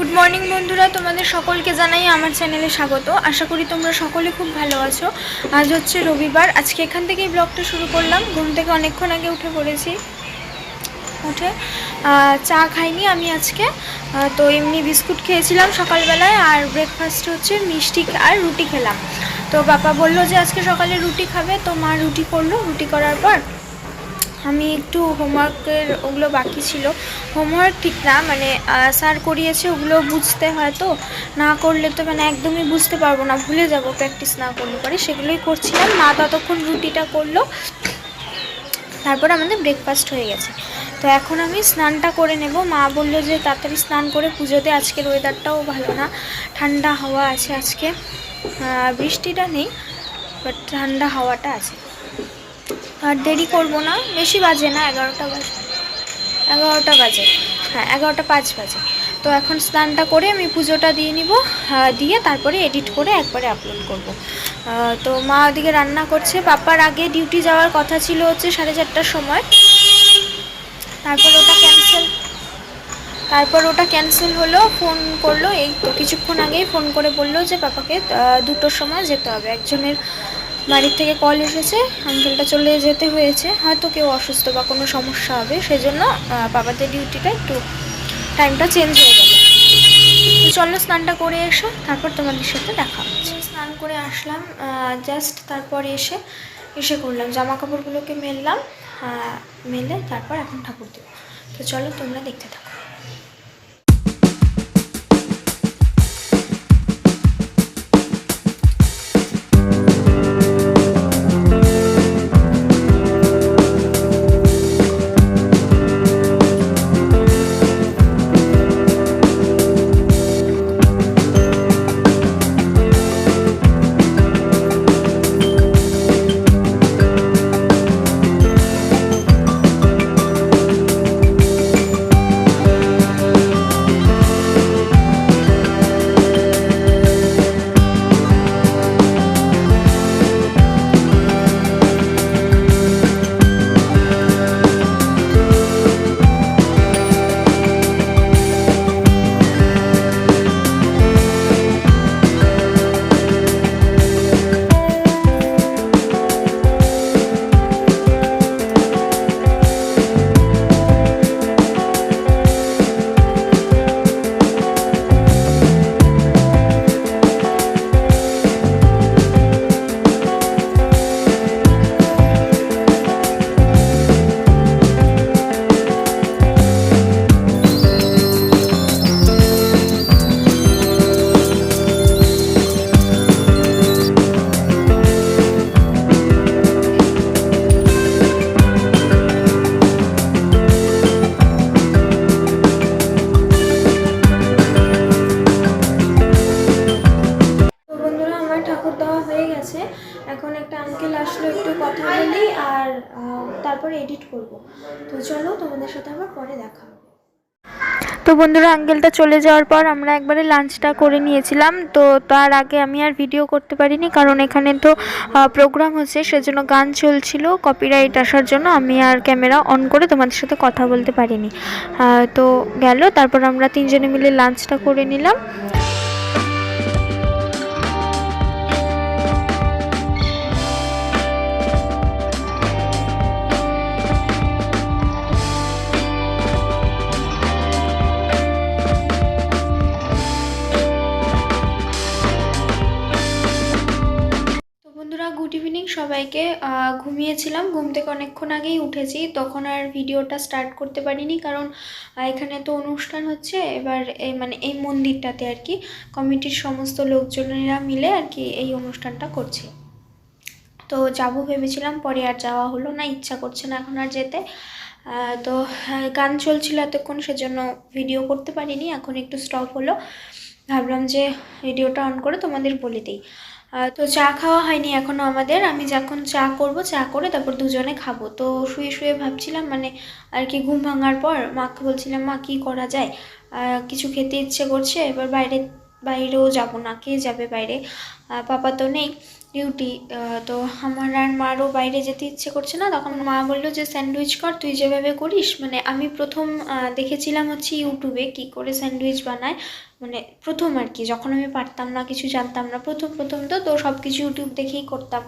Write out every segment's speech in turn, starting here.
Good morning বন্ধুরা। তোমাদের সকলকে জানাই আমার চ্যানেলে স্বাগত। আশা করি তোমরা সকলে খুব ভালো আছো। আজ হচ্ছে রবিবার। আজকে এখান থেকেই ব্লগটা শুরু করলাম। ঘুম থেকে অনেকক্ষণ আগে উঠে পড়েছি। উঠে চা খাইনি আমি আজকে। তো এমনি বিস্কুট খেয়েছিলাম সকালবেলায় আর ব্রেকফাস্ট হচ্ছে মিষ্টি আর রুটি খেলাম। তো বাবা বলল যে আজকে সকালে রুটি খাবে। তো মা রুটি করল। রুটি করার পর আমি একটু হোমওয়ার্কের ওগুলো বাকি ছিল। হোমওয়ার্ক ঠিক না মানে স্যার করিয়েছে, ওগুলো বুঝতে হয় তো। না করলে তো মানে একদমই বুঝতে পারব না, ভুলে যাব প্র্যাকটিস না করলে পরে। সেগুলোই করছিলাম। মা ততক্ষণ রুটিটা করল। তারপর আমাদের ব্রেকফাস্ট হয়ে গেছে। তো এখন আমি স্নানটা করে নেব। মা বলল যে, তাড়াতাড়ি স্নান করে পুজোতে আজকের ওয়েদারটাও ভালো না। ঠান্ডা হাওয়া আছে আজকে। বৃষ্টিটা নেই বাট ঠান্ডা হাওয়াটা আছে। আর দেরি করব না, বেশি বাজে না, এগারোটা বাজে। এগারোটা বাজে হ্যাঁ এগারোটা পাঁচ বাজে। তো এখন স্নানটা করে আমি পুজোটা দিয়ে নিব দিয়ে তারপরে এডিট করে একবারে আপলোড করব। তো মা ওদিকে রান্না করছে, পাপার আগে ডিউটি যাওয়ার কথা ছিল হচ্ছে সাড়ে চারটার সময়। তারপর ওটা ক্যান্সেল তারপর ওটা ক্যান্সেল হলো ফোন করল, এই তো কিছুক্ষণ আগেই ফোন করে বলল যে পাপাকে দুটোর সময় যেতে হবে। একজনের বাড়ির থেকে কল এসেছে আঙ্কেলটা চলে যেতে হয়েছে। হয়তো কেউ অসুস্থ বা কোনো সমস্যা হবে, সেজন্য বাবাদের ডিউটিটা একটু টাইমটা চেঞ্জ হয়ে গেল। চলো স্নানটা করে এসো, তারপর তোমাদের সাথে দেখা হচ্ছে। স্নান করে আসলাম জাস্ট তারপর এসে এসে করলাম জামা কাপড়গুলোকে মেললাম মেলে তারপর এখন ঠাকুর দেবো। তো চলো তোমরা দেখতে থাকো। বন্ধুরা, আঙ্কেলটা চলে যাওয়ার পর আমরা একবারে লাঞ্চটা করে নিয়েছিলাম। তো তার আগে আমি আর ভিডিও করতে পারিনি, কারণ এখানে তো প্রোগ্রাম হচ্ছে, সেজন্য গান চলছিল। কপিরাইট আসার জন্য আমি আর ক্যামেরা অন করে তোমাদের সাথে কথা বলতে পারিনি। তো গেল, তারপর আমরা তিনজনে মিলে লাঞ্চটা করে নিলাম। সবাইকে ঘুমিয়েছিলাম। ঘুম থেকে অনেকক্ষণ আগেই উঠেছি। তখন আর ভিডিওটা স্টার্ট করতে পারিনি কারণ এখানে তো অনুষ্ঠান হচ্ছে। এবার এই মানে এই মন্দিরটাতে আর কি, কমিটির সমস্ত লোকজনেরা মিলে আর কি এই অনুষ্ঠানটা করছে। তো যাব ভেবেছিলাম, পরে আর যাওয়া হলো না, ইচ্ছা করছে না এখন আর যেতে। তো গান চলছিল এতক্ষণ, সেজন্য ভিডিও করতে পারিনি। এখন একটু স্টপ হলো। ভাবলাম যে ভিডিওটা অন করে তোমাদের বলে দিই। তো চা খাওয়া হয়নি এখনও আমাদের। আমি যখন চা করব, চা করে তারপর দুজনে খাব। তো শুয়ে শুয়ে ভাবছিলাম মানে আর কি ঘুম ভাঙার পর মাকে বলছিলাম, মা, কী করা যায়? কিছু খেতে ইচ্ছে করছে, এবার বাইরে, বাইরেও যাব না। কে যাবে বাইরে? পাপা তো নেই, ডিউটি। তো আমার আর মারও বাইরে যেতে ইচ্ছে করছে না। তখন মা বলল যে, স্যান্ডউইচ কর, তুই যেভাবে করিস। মানে আমি প্রথম দেখেছিলাম হচ্ছে ইউটিউবে কি করে স্যান্ডউইচ বানায়। মানে প্রথম আর কি, যখন আমি পারতাম না, কিছু জানতাম না, প্রথম প্রথম তো তো সব কিছু ইউটিউব দেখেই করতাম।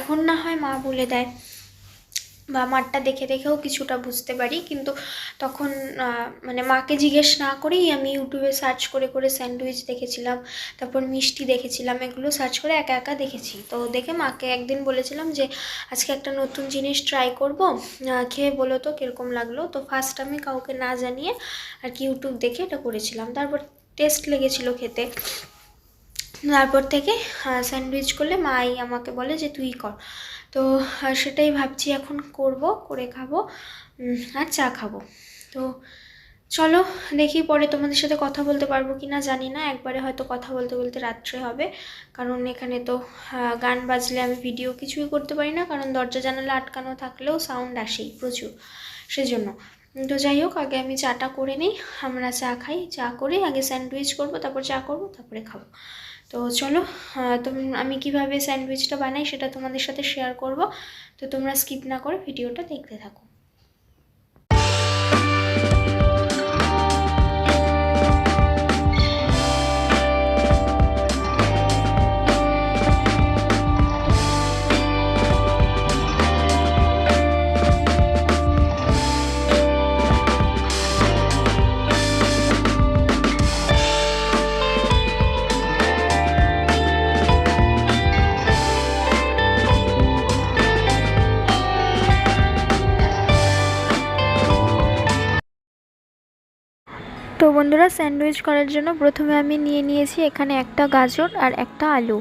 এখন না হয় মা বলে দেয় বা মারটা দেখে দেখেও কিছুটা বুঝতে পারি, কিন্তু তখন মানে মাকে জিজ্ঞেস না করেই আমি ইউটিউবে সার্চ করে করে স্যান্ডউইচ দেখেছিলাম, তারপর মিষ্টি দেখেছিলাম, এগুলো সার্চ করে একা একা দেখেছি। তো দেখে মাকে একদিন বলেছিলাম যে, আজকে একটা নতুন জিনিস ট্রাই করব। খেয়ে বলো তো কীরকম লাগল। তো ফার্স্ট আমি কাউকে না জানিয়ে আর কি ইউটিউব দেখে এটা করেছিলাম। তারপর টেস্ট লেগেছিলো খেতে। তারপর থেকে স্যান্ডউইচ করলে মাই আমাকে বলে যে, তুই কর। তো সেটাই ভাবছি এখন করব, করে খাব আর চা খাব। তো, চলো দেখি পরে তোমাদের সাথে কথা বলতে পারব কি না জানি না। একবারে হয়তো কথা বলতে বলতে রাত্রে হবে। কারণ এখানে তো গান বাজলে আমি ভিডিও কিছুই করতে পারি না। কারণ দরজা জানালা আটকানো থাকলেও সাউন্ড আসেই প্রচুর। সেজন্য তো যাই হোক, আগে আমি চাটা করে নিই। আমরা চা খাই, চা করে আগে স্যান্ডউইচ করব, তারপর চা করব, তারপরে খাব। তো চলো আমি কীভাবে স্যান্ডউইচটা বানাই সেটা তোমাদের সাথে শেয়ার করব। তো তোমরা স্কিপ না করে ভিডিওটা দেখতে থাকো। তো বন্ধুরা, স্যান্ডউইচ করার জন্য প্রথমে আমি নিয়ে নিয়েছি এখানে একটা গাজর আর একটা আলু।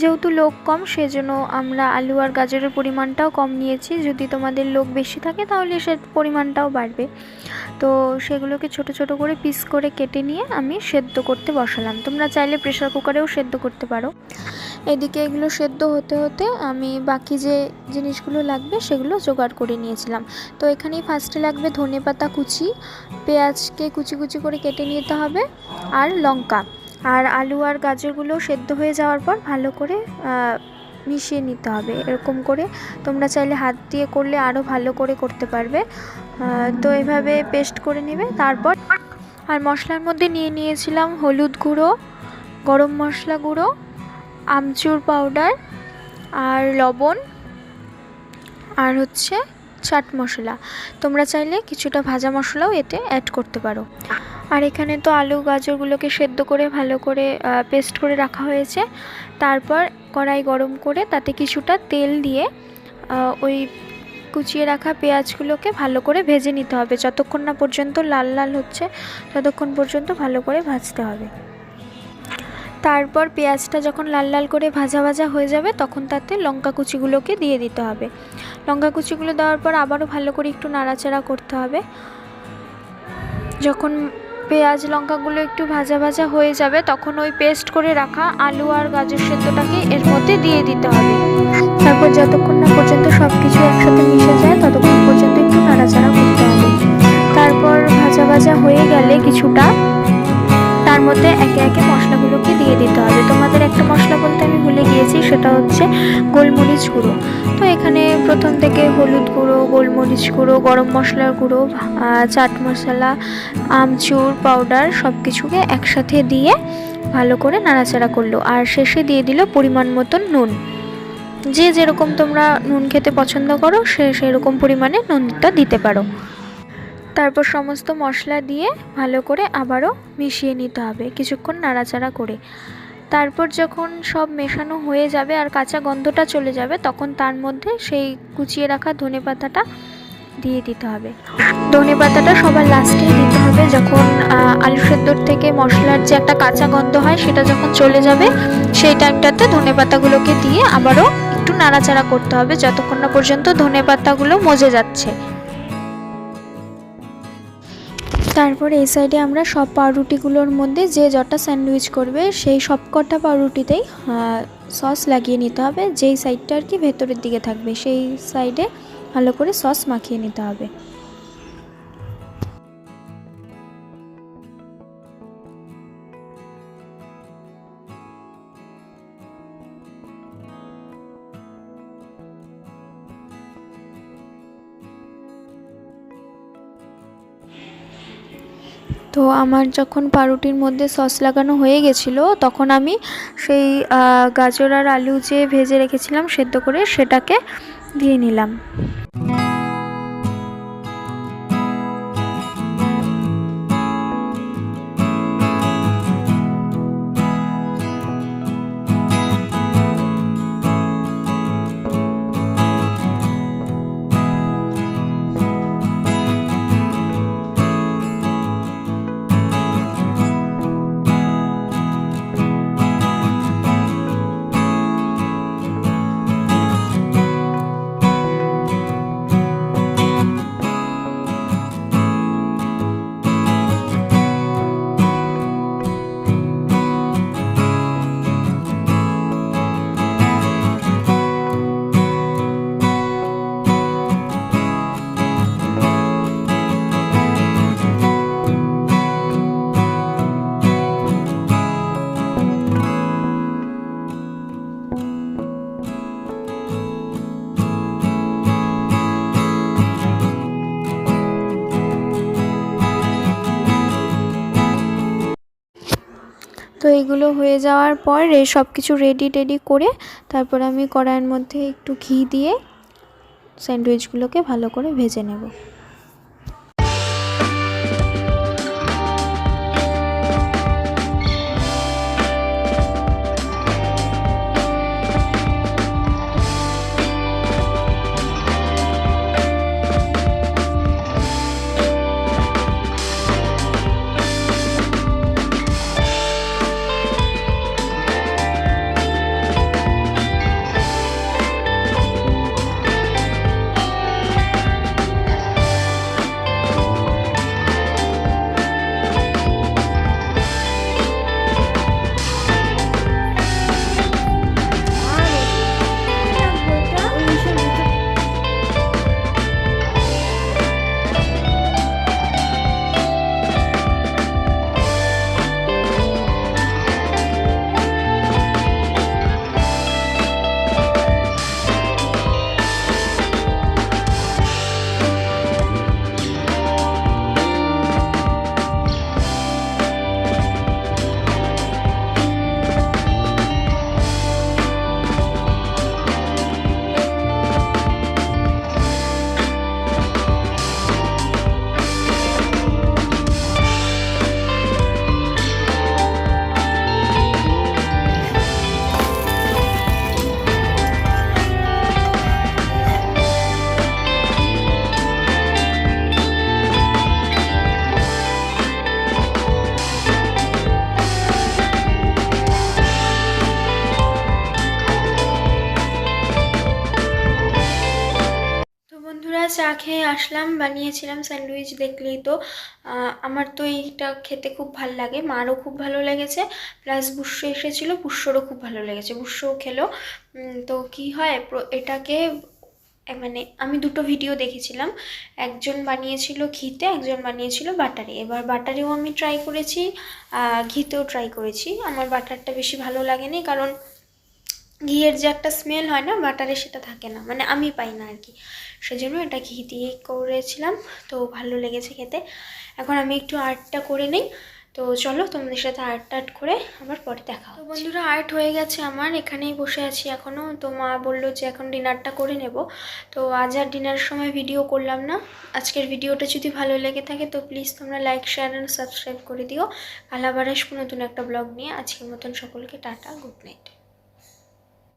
যেহেতু লোক কম, সেজন্য আমরা আলু আর গাজরের পরিমাণটাও কম নিয়েছি। যদি তোমাদের লোক বেশি থাকে, তাহলে সে পরিমাণটাও বাড়বে। তো সেগুলোকে ছোট ছোট করে পিস করে কেটে নিয়ে আমি সেদ্ধ করতে বসালাম। তোমরা চাইলে প্রেশার কুকারেও সেদ্ধ করতে পারো। এদিকে এগুলো সেদ্ধ হতে হতে আমি বাকি যে জিনিসগুলো লাগবে সেগুলো জোগাড় করে নিয়েছিলাম। তো এখানেই ফার্স্টে লাগবে ধনে পাতা কুচি, পেঁয়াজকে কুচি কুচি করে কেটে নিতে হবে আর লঙ্কা। আর আলু আর গাজরগুলো সেদ্ধ হয়ে যাওয়ার পর ভালো করে মিশিয়ে নিতে হবে। এরকম করে তোমরা চাইলে হাত দিয়ে করলে আরও ভালো করে করতে পারবে। তো এভাবে পেস্ট করে নেবে। তারপর আর মশলার মধ্যে নিয়ে নিয়েছিলাম হলুদ গুঁড়ো, গরম মশলা গুঁড়ো আমচুর পাউডার আর লবণ আর হচ্ছে চাট মশলা। তোমরা চাইলে কিছুটা ভাজা মশলাও এতে অ্যাড করতে পারো। আর এখানে তো আলু, গাজরগুলোকে সেদ্ধ করে ভালো করে পেস্ট করে রাখা হয়েছে। তারপর কড়াই গরম করে তাতে কিছুটা তেল দিয়ে ওই কুচিয়ে রাখা পেঁয়াজগুলোকে ভালো করে ভেজে নিতে হবে। যতক্ষণ না পর্যন্ত লাল লাল হচ্ছে, ততক্ষণ পর্যন্ত ভালো করে ভাজতে হবে। তারপর পেঁয়াজটা যখন লাল লাল করে ভাজা ভাজা হয়ে যাবে, তখন তাতে লঙ্কা কুচিগুলোকে দিয়ে দিতে হবে। লঙ্কা কুচিগুলো দেওয়ার পর আবারও ভালো করে একটু নাড়াচাড়া করতে হবে। যখন পেঁয়াজ লঙ্কাগুলো একটু ভাজা ভাজা হয়ে যাবে, তখন ওই পেস্ট করে রাখা আলু আর গাজর সেদ্ধটাকে এর মধ্যে দিয়ে দিতে হবে। তারপর যতক্ষণ না পর্যন্ত সব কিছু একসাথে মিশে যায়, ততক্ষণ পর্যন্ত একটু নাড়াচাড়া করতে হবে। তারপর ভাজা ভাজা হয়ে গেলে কিছুটা তার মধ্যে একে একে মশলাগুলোকে দিয়ে দিতে হবে। তোমাদের একটা মশলা বলতে আমি ভুলে গিয়েছি, সেটা হচ্ছে গোলমরিচ গুঁড়ো। তো এখানে প্রথম থেকে হলুদ গুঁড়ো, গোলমরিচ গুঁড়ো, গরম মশলার গুঁড়ো চাট মশলা, আমচুর, পাউডার সব কিছুকে একসাথে দিয়ে ভালো করে নাড়াচাড়া করল। আর শেষে দিয়ে দিল পরিমাণ মতন নুন। যে যেরকম তোমরা নুন খেতে পছন্দ করো, সে সেরকম পরিমাণে নুনটা দিতে পারো। তারপর সমস্ত মশলা দিয়ে ভালো করে আবারও মিশিয়ে নিতে হবে কিছুক্ষণ নাড়াচাড়া করে। তারপর যখন সব মেশানো হয়ে যাবে আর কাঁচা গন্ধটা চলে যাবে, তখন তার মধ্যে সেই কুচিয়ে রাখা ধনে পাতাটা দিয়ে দিতে হবে। ধনে পাতাটা সবার লাস্টেই দিতে হবে যখন আলু সেদ্ধর থেকে মশলার যে একটা কাঁচা গন্ধ হয় সেটা যখন চলে যাবে, সেই টাইমটাতে ধনে পাতাগুলোকে দিয়ে আবারও একটু নাড়াচাড়া করতে হবে, যতক্ষণ না পর্যন্ত ধনে পাতাগুলো মজে যাচ্ছে। তারপর এই সাইডে আমরা সব পাউরুটিগুলোর মধ্যে যে যটা স্যান্ডউইচ করবে, সেই সব কটা পাউরুটিতেই সস লাগিয়ে নিতে হবে। যেই সাইডটা আর কি ভেতরের দিকে থাকবে, সেই সাইডে ভালো করে সস মাখিয়ে নিতে হবে। তো আমার যখন পাউরুটির মধ্যে সস লাগানো হয়ে গেছিল, তখন আমি সেই গাজর আর আলু যে ভেজে রেখেছিলাম সেদ্ধ করে সেটাকে দিয়ে নিলাম। এগুলো হয়ে যাওয়ার পর সব কিছু রেডি টেডি করে তারপর আমি কড়াইয়ের মধ্যে একটু ঘি দিয়ে স্যান্ডউইচগুলোকে ভালো করে ভেজে নেব। বানিয়েছিলাম স্যান্ডউইচ দেখলেই তো। আমার তো এইটা খেতে খুব ভালো লাগে, মারও খুব ভালো লেগেছে, প্লাস বুস্য এসেছিল বুস্যরও খুব ভালো লেগেছে বুস্যও খেলো। তো কি হয় এটাকে মানে আমি দুটো ভিডিও দেখেছিলাম, একজন বানিয়েছিল ঘিতে, একজন বানিয়েছিল বাটারে। এবার বাটারেও আমি ট্রাই করেছি ঘিতেও ট্রাই করেছি। আমার বাটারটা বেশি ভালো লাগেনি, কারণ ঘিয়ের যে একটা স্মেল হয় না বাটারে সেটা থাকে না। মানে আমি পাই না আর কি সেজন্য এটা ঘি দিয়ে করেছিলাম তো ভালো লেগেছে খেতে। এখন আমি একটু আর্টটা করে নিই। তো চলো তোমাদের সাথে আর্ট টার্ট করে আবার পরে দেখা তো বন্ধুরা আর্ট হয়ে গেছে আমার এখানেই বসে আছি এখনও তো মা বলল যে এখন ডিনারটা করে নেব। তো আজ আর ডিনারের সময় ভিডিও করলাম না। আজকের ভিডিওটা যদি ভালো লেগে থাকে তো প্লিজ তোমরা লাইক শেয়ার অ্যান্ড সাবস্ক্রাইব করে দিও। কাল আবার আসব নতুন একটা ব্লগ নিয়ে। আজকের মতন সকলকে টাটা গুড নাইট